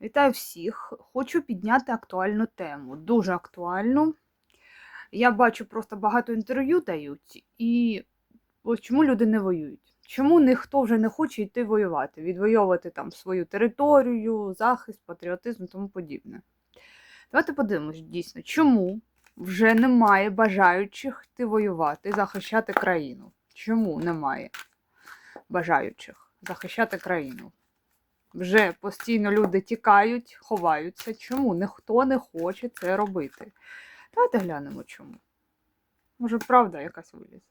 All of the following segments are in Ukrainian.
Вітаю всіх! Хочу підняти актуальну тему. Дуже актуальну. Я бачу, просто багато інтерв'ю дають, і ось чому люди не воюють? Чому ніхто вже не хоче йти воювати, відвоювати там свою територію, захист, патріотизм і тому подібне. Давайте подивимось дійсно, чому вже немає бажаючих йти воювати, захищати країну. Чому немає бажаючих захищати країну? Вже постійно люди тікають, ховаються. Чому? Ніхто не хоче це робити. Давайте глянемо чому. Може, правда якась виліз.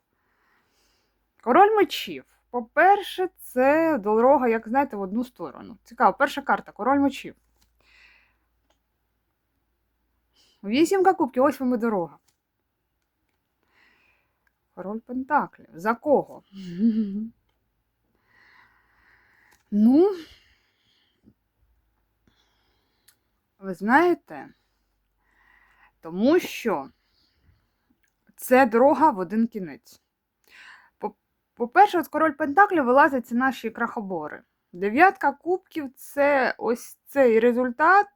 Король мечів. По-перше, це дорога, як знаєте, в одну сторону. Цікаво, перша карта король мечів. Вісімка кубків, ось вам і дорога. Король Пентаклів. За кого? Ну, ви знаєте, тому що це дорога в один кінець. По- По-перше, от король Пентаклів вилазить це наші крахобори. Дев'ятка кубків це ось цей результат,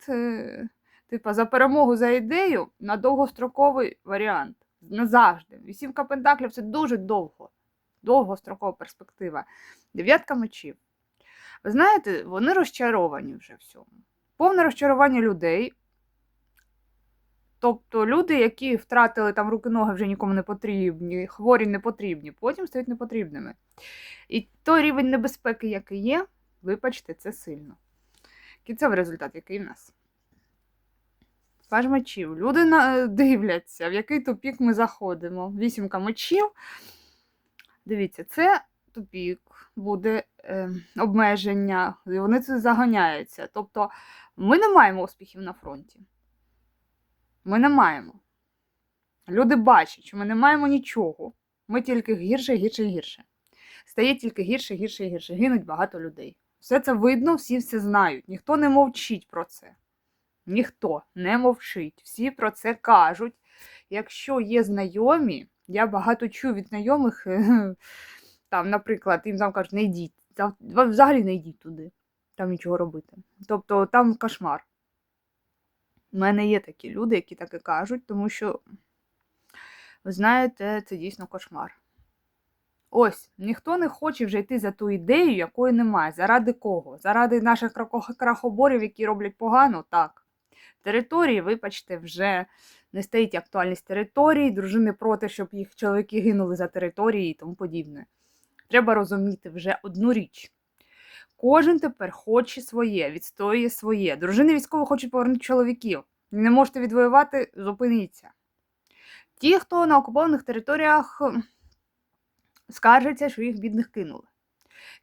типу, за перемогу за ідею на довгостроковий варіант. Назавжди. Вісімка пентаклів це дуже довго, довгострокова перспектива. Дев'ятка мечів. Ви знаєте, вони розчаровані вже в цьому. Повне розчарування людей. Тобто люди, які втратили там руки-ноги, вже нікому не потрібні, хворі не потрібні, потім стають непотрібними. І той рівень небезпеки, який є, вибачте, це сильно. Кінцевий результат, який в нас. Паж мечів. Люди на... дивляться, в який тупік ми заходимо. Вісімка мечів. Дивіться, це тупік, буде е, обмеження, і вони це заганяються. Тобто ми не маємо успіхів на фронті. Ми не маємо. Люди бачать, що ми не маємо нічого. Ми тільки гірше, гірше, гірше. Стає тільки гірше, гірше, гірше. Гинуть багато людей. Все це видно, всі все знають. Ніхто не мовчить про це. Ніхто не мовчить. Всі про це кажуть. Якщо є знайомі, я багато чую від знайомих, там, наприклад, їм там кажуть, не йдіть, взагалі не йдіть туди, там нічого робити. Тобто там кошмар. У мене є такі люди, які таке кажуть, тому що, ви знаєте, це дійсно кошмар. Ось, ніхто не хоче вже йти за ту ідею, якої немає. Заради кого? Заради наших крахоборів, які роблять погано? Так. Території, вибачте, вже не стоїть актуальність території, дружини проти, щоб їх чоловіки гинули за території і тому подібне. Треба розуміти вже одну річ. Кожен тепер хоче своє, відстоює своє. Дружини військово хочуть повернути чоловіків. Не можете відвоювати, зупиніться. Ті, хто на окупованих територіях скаржаться, що їх бідних кинули.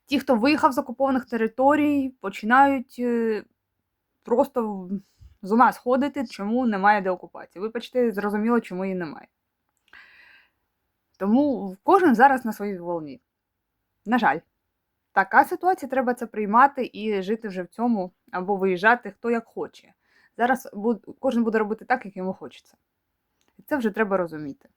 Ті, хто виїхав з окупованих територій, починають е, просто з ума сходити, чому немає деокупації. Вибачте, зрозуміло, чому її немає. Тому кожен зараз на своїй волні. На жаль, така ситуація, треба це приймати і жити вже в цьому, або виїжджати хто як хоче. Зараз кожен буде робити так, як йому хочеться. І це вже треба розуміти.